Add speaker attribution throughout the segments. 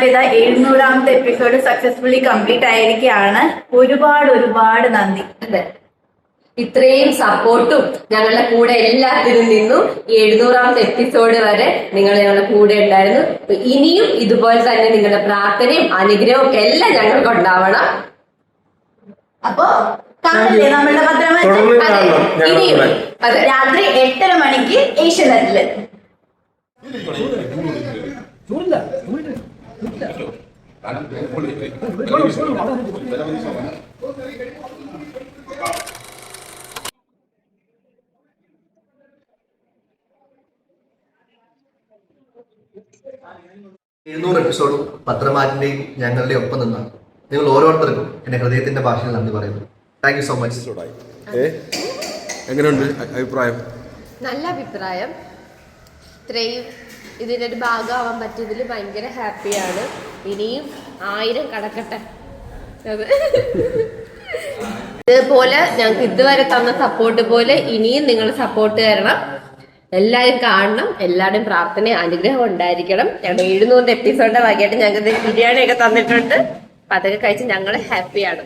Speaker 1: അങ്ങനെ ഇതാ എഴുന്നൂറാമത്തെ episode successfully complete ആയിരിക്കുകയാണ് ഒരുപാട് ഒരുപാട് നന്ദി.
Speaker 2: അതെ. ഇത്രയും സപ്പോർട്ടും ഞങ്ങളുടെ കൂടെ എല്ലാത്തിനും നിന്നും. ഈ എഴുന്നൂറാമത്തെ എപ്പിസോഡ് വരെ നിങ്ങൾ ഞങ്ങളുടെ കൂടെ ഉണ്ടായിരുന്നു. ഇനിയും ഇതുപോലെ തന്നെ നിങ്ങളുടെ പ്രാർത്ഥനയും അനുഗ്രഹവും എല്ലാം ഞങ്ങൾക്ക് ഉണ്ടാവണം.
Speaker 1: അപ്പൊ കാണില്ലേ നമ്മളുടെ
Speaker 2: ഇനിയും.
Speaker 1: രാത്രി എട്ടര മണിക്ക് ഏഷ്യനെറ്റിൽ.
Speaker 3: എഴുന്നൂറ് എപ്പിസോഡും പത്രമാറ്റിന്റെയും ഞങ്ങളുടെയും ഒപ്പം നിന്നാണ് നിങ്ങൾ ഓരോരുത്തർക്കും എന്റെ ഹൃദയത്തിന്റെ ഭാഷയിൽ നന്ദി പറയുന്നു. താങ്ക് യു സോ മച്ച്
Speaker 4: എങ്ങനെയുണ്ട് അഭിപ്രായം?
Speaker 2: നല്ല അഭിപ്രായം. ഇത്രയും ഇതിന്റെ ഒരു ഭാഗമാവാൻ പറ്റിയതിൽ ഭയങ്കര ഹാപ്പിയാണ് ഇനിയും ആയിരം കടക്കട്ടെ. ഇതുപോലെ ഞങ്ങൾക്ക് ഇതുവരെ തന്ന സപ്പോർട്ട് പോലെ ഇനിയും നിങ്ങൾ സപ്പോർട്ട് തരണം. എല്ലാവരും കാണണം. എല്ലാവരുടെയും പ്രാർത്ഥന അനുഗ്രഹം ഉണ്ടായിരിക്കണം. ഞങ്ങളുടെ എഴുന്നൂറിന്റെ എപ്പിസോഡിന്റെ ഭാഗമായിട്ട് ഞങ്ങൾക്ക് ബിരിയാണി ഒക്കെ തന്നിട്ടുണ്ട്. അപ്പൊ അതൊക്കെ കഴിച്ച് ഞങ്ങൾ ഹാപ്പിയാണ്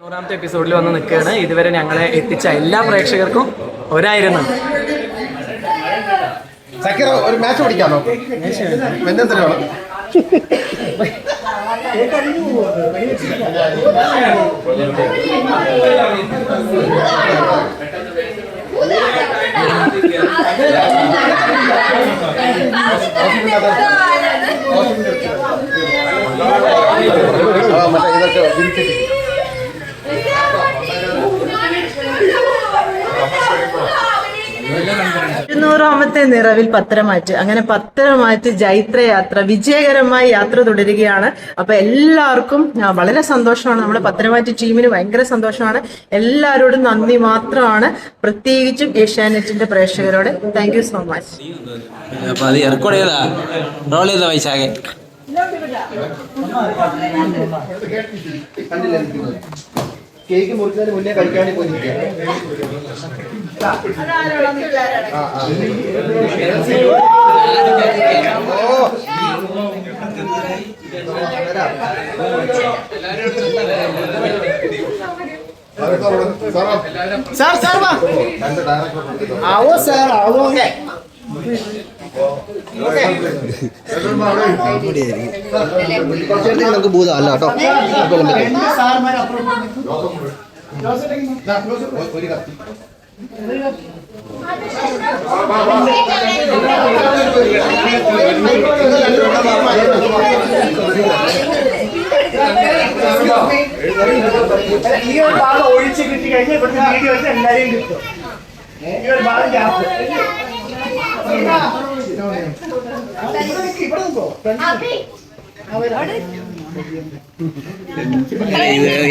Speaker 5: നൂറാമത്തെ എപ്പിസോഡിൽ വന്ന് നിൽക്കുകയാണ്. ഇതുവരെ ഞങ്ങളെ എത്തിച്ച എല്ലാ പ്രേക്ഷകർക്കും ഒരായിരുന്നു. നന്ദി
Speaker 3: ഒരു മാച്ച് പിടിക്കാമോ 아, 맞아. 이거 좀 이렇게.
Speaker 6: ഇരുന്നൂറാമത്തെ നിറവിൽ പത്രമാറ്റ് അങ്ങനെ പത്രമാറ്റ് ജൈത്രയാത്ര വിജയകരമായി യാത്ര തുടരുകയാണ്. അപ്പൊ എല്ലാവർക്കും വളരെ സന്തോഷമാണ്. നമ്മുടെ പത്രമാറ്റ് ടീമിന് ഭയങ്കര സന്തോഷമാണ്. എല്ലാവരോടും നന്ദി മാത്രമാണ്. പ്രത്യേകിച്ചും ഏഷ്യാനെറ്റിന്റെ പ്രേക്ഷകരോട് thank you so much
Speaker 3: cake മുറിക്കുന്നതിന് മുന്നേ കഴിക്കാണ്ട്.
Speaker 6: സാർ സാർ ആവോ സാർ ആവോ
Speaker 3: നമുക്ക് ഭൂതം അല്ല കേട്ടോ
Speaker 7: ഈ ഒരു ഭാഗം ഒഴിച്ച് കിട്ടി കഴിഞ്ഞാൽ ഇവിടുത്തെ വീഡിയോ വെച്ച് എല്ലാരെയും കിട്ടും. ഈ ഒരു ഭാഗം ഗ്യാപ്പ്.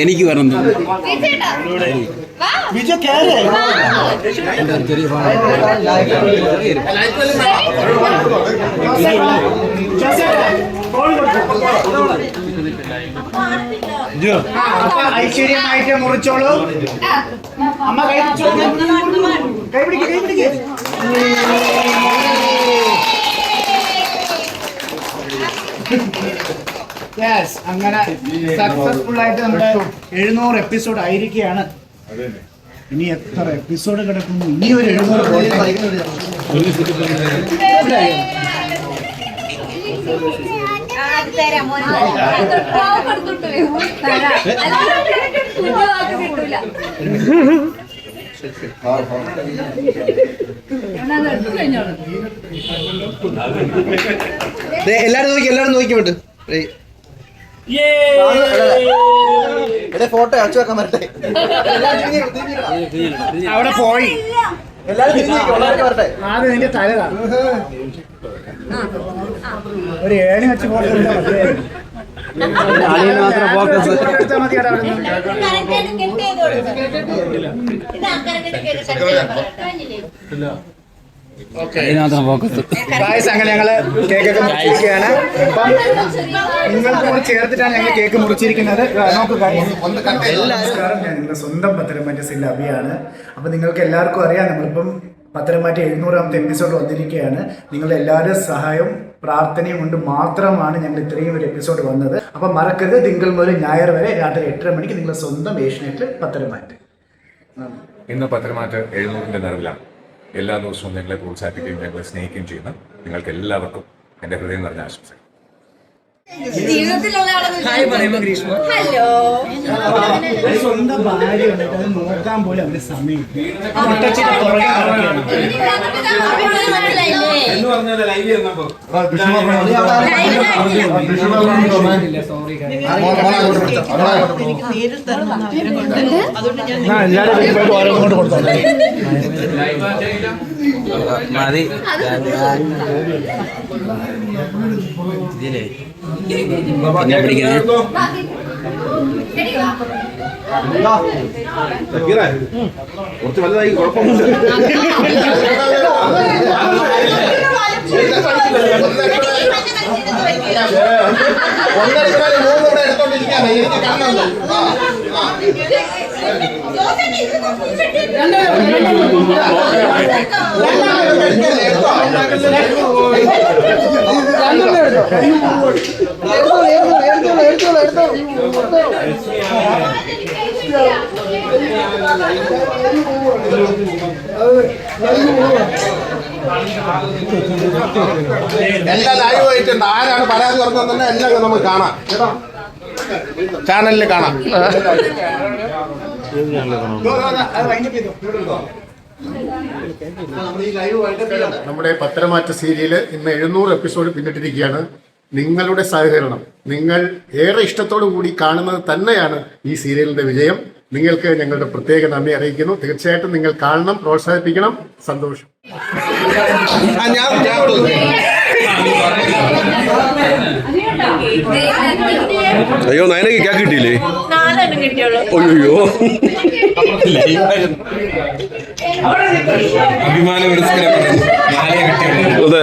Speaker 8: എനിക്ക് വരണം. ചെറിയ
Speaker 7: ഐശ്വര്യമായിട്ട് മുറിച്ചോളൂ അമ്മ കൈ പിടിച്ചോളൂ കൈ യെസ് അങ്ങനെ സക്സസ്ഫുൾ ആയിട്ട് നമ്മുടെ എഴുന്നൂറ് എപ്പിസോഡ് ആയിരിക്കുകയാണ്. ഇനി എത്ര എപ്പിസോഡ് കിടക്കുന്നു? ഇനി ഒരു എഴുന്നൂറ്
Speaker 3: എല്ലാരും നോക്കി എല്ലാരും നോക്കി വിട്ട് എടേ ഫോട്ടോ അച്ചു വെക്കാൻ വരട്ടെ.
Speaker 7: അവിടെ പോയി. നിന്റെ തല കാണും. ഒരു ഏണി വെച്ച് ഫോട്ടോ.
Speaker 8: മാത്രം ഫോക്കസ്
Speaker 7: അങ്ങനെ ഞങ്ങൾ കേക്കൊക്കെ മുറിച്ചിരിക്കുകയാണ്. അപ്പം നിങ്ങൾക്ക് കൂടി ചേർത്തിട്ടാണ് ഞങ്ങൾ കേക്ക് മുറിച്ചിരിക്കുന്നത്. നോക്ക്. നമസ്കാരം. ഞാൻ നിങ്ങളുടെ സ്വന്തം പത്തനംമാറ്റ സില്ല അഭിയാണ് അപ്പം നിങ്ങൾക്ക് എല്ലാവർക്കും അറിയാം നമ്മളിപ്പം പത്തനംമാറ്റ എഴുന്നൂറാമത്തെ എപ്പിസോഡ് വന്നിരിക്കുകയാണ്. നിങ്ങളുടെ എല്ലാവരുടെ സഹായവും പ്രാർത്ഥനയും കൊണ്ട് മാത്രമാണ് ഞങ്ങൾ ഇത്രയും ഒരു എപ്പിസോഡ് വന്നത്. അപ്പം മറക്കരുത് തിങ്കൾ മുതൽ ഞായർ വരെ രാത്രി എട്ടര മണിക്ക് നിങ്ങളുടെ സ്വന്തം ഏഷ്യനെറ്റിൽ പത്തനംമാറ്റ്
Speaker 9: ഇന്ന് പത്രമാറ്റ് എഴുന്നൂറിന്റെ നിറവിലാണ്. എല്ലാ ദിവസവും ഞങ്ങളെ പ്രോത്സാഹിപ്പിക്കുകയും ഞങ്ങളെ സ്നേഹിക്കുകയും ചെയ്യുന്ന നിങ്ങൾക്ക് എല്ലാവർക്കും എന്റെ ഹൃദയം നിറഞ്ഞ ആശംസകൾ.
Speaker 7: ഹലോ സ്വന്തം ഭാര്യ നോക്കാൻ പോലും അവന് സമയം പുറകെ നടക്കുകയാണ്.
Speaker 6: എനിക്ക് നേരിൽ തരണമെന്ന് ആഗ്രഹമുണ്ട് അതുകൊണ്ട് ഞാൻ
Speaker 8: മതി ഇതിലേ എന്നെ പിടിക്കുന്നത്
Speaker 4: കുറച്ച് വലുതായി കുഴപ്പമൊന്നുമില്ല എല്ലാം ലൈവ് ആയിട്ടുണ്ട് ആരാണ് പരാതി പറഞ്ഞതെന്ന് എല്ലാം നമുക്ക് കാണാം. ചാനലിൽ കാണാം. നമ്മുടെ പത്തരമാറ്റ സീരിയൽ ഇന്ന് എഴുന്നൂറ് എപ്പിസോഡ് പിന്നിട്ടിരിക്കുകയാണ്. നിങ്ങളുടെ സഹകരണം. നിങ്ങൾ ഏറെ ഇഷ്ടത്തോടു കൂടി കാണുന്നത് തന്നെയാണ് ഈ സീരിയലിന്റെ വിജയം. നിങ്ങൾക്ക് ഞങ്ങളുടെ പ്രത്യേക നന്ദി അറിയിക്കുന്നു. തീർച്ചയായിട്ടും നിങ്ങൾ കാണണം പ്രോത്സാഹിപ്പിക്കണം. സന്തോഷം. അയ്യോ നയനക്ക് ക്യാ കിട്ടിയില്ലേ? അയ്യോ
Speaker 8: അഭിമാന പുരസ്കാരം
Speaker 4: അതെ.